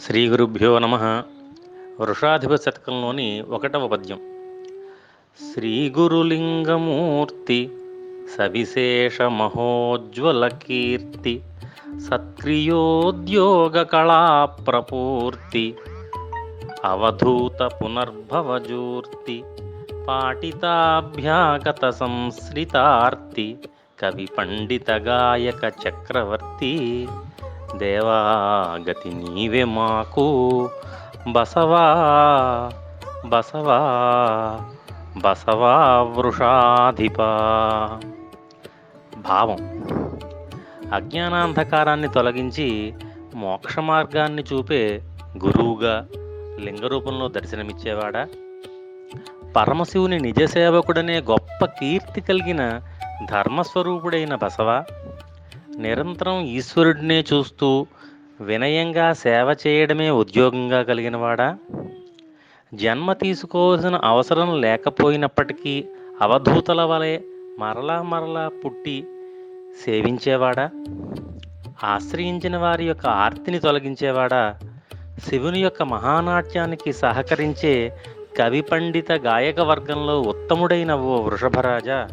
శ్రీ గురుభ్యో నమ. వృషాధిప శతకంలోని ఒకటవ పద్యం. శ్రీ గురులింగమూర్తి సవిశేష మహోజ్వల కీర్తి సత్క్రియోద్యోగ కళా ప్రపూర్తి అవధూత పునర్భవజూర్తి పాటితాభ్యాగత సంశ్రితార్తి కవి పండిత గాయక చక్రవర్తి దేవా గతి నీవే మాకు. బసవా బసవా బసవా వృషాధిపా. భావం. అజ్ఞానాంధకారాన్ని తొలగించి మోక్ష మార్గాన్ని చూపే గురువుగా లింగ రూపంలో దర్శనమిచ్చేవాడా? పరమశివుని నిజసేవకుడనే గొప్ప కీర్తి కలిగిన ధర్మస్వరూపుడైన బసవ? నిరంతరం ఈశ్వరుడినే చూస్తూ వినయంగా సేవ చేయడమే ఉద్యోగంగా కలిగినవాడా? జన్మ తీసుకోవాల్సిన అవసరం లేకపోయినప్పటికీ అవధూతల వలె మరలా మరలా పుట్టి సేవించేవాడా? ఆశ్రయించిన వారి యొక్క ఆర్తిని తొలగించేవాడా? శివుని యొక్క మహానాట్యానికి సహకరించే కవి పండిత గాయక వర్గంలో ఉత్తముడైన ఓ వృషభరాజా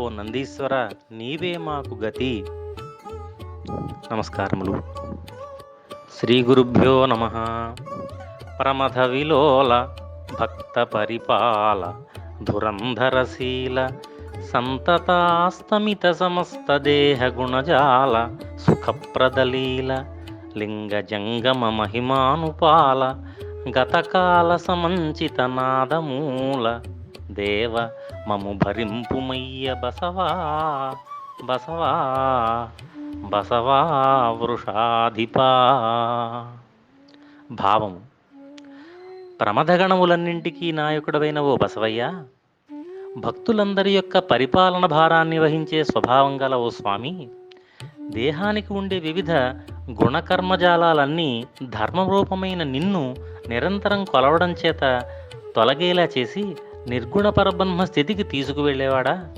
ఓ నందీశ్వర నీవే మాకు గతి. నమస్కారములు. శ్రీ గురుభ్యో నమ. ప్రమథ విలోల భక్త పరిపాల ధురంధరశీల సంతతాస్తమిత సమస్త దేహ గుణజాల సుఖప్రదలీల లింగ జంగమ మహిమానుపాల గతకాల సమంచిత నాదమూల దేవ మము భరింపుమయ్య బసవా. బసవా బసవా వృషాధిపా. భావము ప్రమదగణములన్నింటికీ నాయకుడవైన ఓ బసవయ్య భక్తులందరి యొక్క పరిపాలన భారాన్ని వహించే స్వభావం గల ఓ స్వామి దేహానికి ఉండే వివిధ గుణకర్మజాలాలన్నీ ధర్మరూపమైన నిన్ను నిరంతరం కొలవడం చేత తొలగేలా చేసి నిర్గుణ పరబ్రహ్మ స్థితికి తీసుకువెళ్ళేవాడా?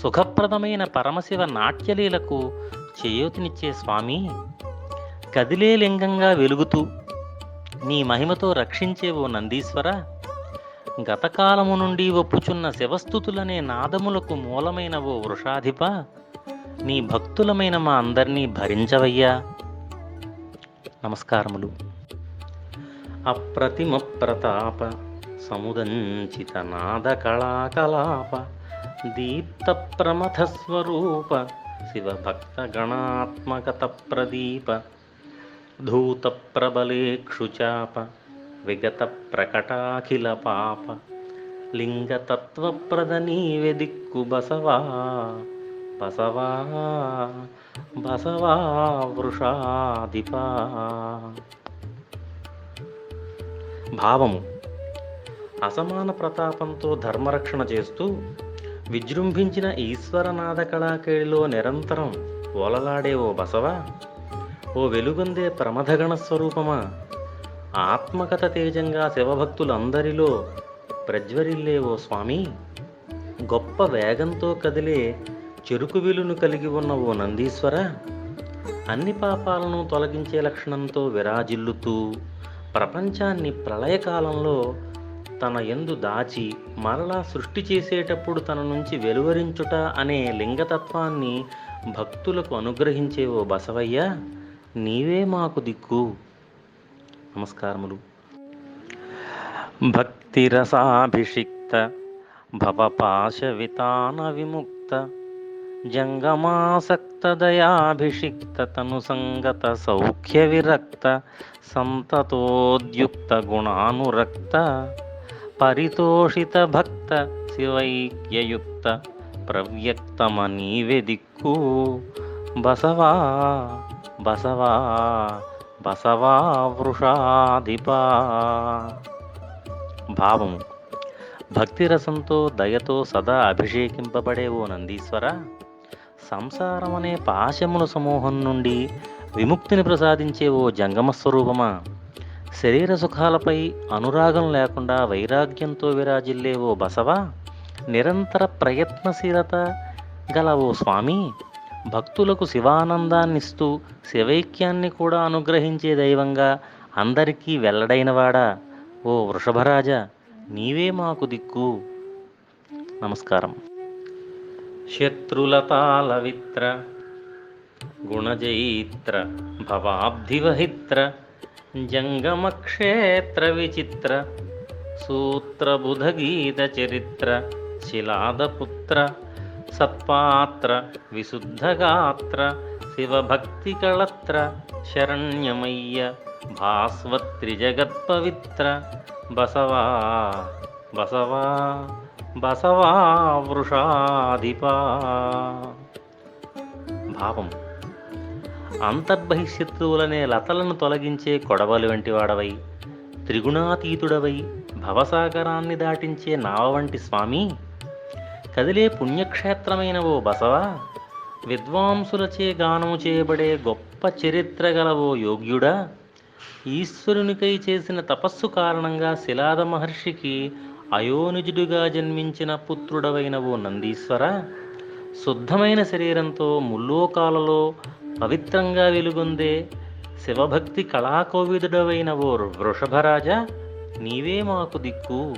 సుఖప్రదమైన పరమశివ నాట్యలీలకు చేయూతినిచ్చే స్వామి కదిలే లింగంగా వెలుగుతూ నీ మహిమతో రక్షించేవో నందీశ్వర గతకాలము నుండి ఒప్పుచున్న శివస్థుతులనే నాదములకు మూలమైన ఓ వృషాధిప నీ భక్తులమైన మా అందరినీ భరించవయ్యా. నమస్కారములు. అప్రతిమ ప్రతాప సముదంచిత నాద కళాకలాప దీప్త ప్రమథ స్వరూప శివభక్త గణాత్మకత ప్రదీప ధూత ప్రబలేక్షుచాప విగత ప్రకటాఖిల పాప లింగతత్వప్రద నీవె దిక్కు బసవా బసవా బసవా వృషాధిపా భావము అసమాన ప్రతాపంతో ధర్మరక్షణ చేస్తూ విజృంభించిన ఈశ్వరనాద కళాకేళిలో నిరంతరం ఓలలాడే ఓ బసవా ఓ వెలుగొందే ప్రమథగణ స్వరూపమా? ఆత్మకథ తేజంగా శివభక్తులందరిలో ప్రజ్వరిల్లే ఓ స్వామి గొప్ప వేగంతో కదిలే చెరుకు విలును కలిగి ఉన్న ఓ నందీశ్వర అన్ని పాపాలను తొలగించే లక్షణంతో విరాజిల్లుతూ ప్రపంచాన్ని ప్రళయకాలంలో తన ఎందు దాచి మరలా సృష్టి చేసేటప్పుడు తన నుంచి వెలువరించుట అనే లింగతత్వాన్ని భక్తులకు అనుగ్రహించే ఓ బసవయ్య నీవే మాకు దిక్కు. నమస్కారములు. భక్తిరసాభిషిక్త భవపాశ విముక్త జంగమాసక్త దయాభిషిక్త తను సంగత సౌఖ్య విరక్త సంతతోద్యుక్త గుణానురక్త పరితోషిత భక్త శివైక్యయుక్త ప్రవ్యక్తమ నీవే దిక్కు బసవా బసవా బసవా వృషాధిపా. భావము భక్తిరసంతో దయతో సదా అభిషేకింపబడే ఓ నందీశ్వర. సంసారం అనే పాశముల సమూహం నుండి విముక్తిని ప్రసాదించే ఓ జంగమ స్వరూపమా శరీర సుఖాలపై అనురాగం లేకుండా వైరాగ్యంతో విరాజిల్లే ఓ బసవ నిరంతర ప్రయత్నశీలత గల ఓ స్వామి. భక్తులకు శివానందాన్నిస్తూ శివైక్యాన్ని కూడా అనుగ్రహించే దైవంగా అందరికీ వెల్లడైనవాడా ఓ వృషభరాజ నీవే మాకు దిక్కు. నమస్కారం. శత్రులతాలవిత్ర గుణజయిత్ర భవాబ్ధివహిత్ర జంగమక్షేత్ర విచిత్ర సూత్రబుధగీత చరిత్ర శిలాదపుత్ర సత్పాత్ర విశుద్ధగాత్ర శివభక్తికళత్ర శరణ్యమయ్య భాస్వత్రిజగత్పవిత్ర. బసవా బసవా బసవా వృషాధిపా. భావం. అంతర్బహిశత్రువులనే లతలను తొలగించే కొడవలి వంటి వాడవై త్రిగుణాతీతుడవై భవసాగరాన్ని దాటించే నావ వంటి స్వామి కదిలే పుణ్యక్షేత్రమైన ఓ బసవా విద్వాంసులచే గానము చేయబడే గొప్ప చరిత్ర గల ఓ యోగ్యుడా ఈశ్వరునికై చేసిన తపస్సు కారణంగా శిలాద మహర్షికి అయోనిజుడుగా జన్మించిన పుత్రుడవైన ఓ నందీశ్వర శుద్ధమైన శరీరంతో ముల్లోకాలలో పవిత్రంగా వెలుగొందే శివభక్తి కళాకోవిదుడవైన ఓ వృషభరాజా నీవే మాకు దిక్కు.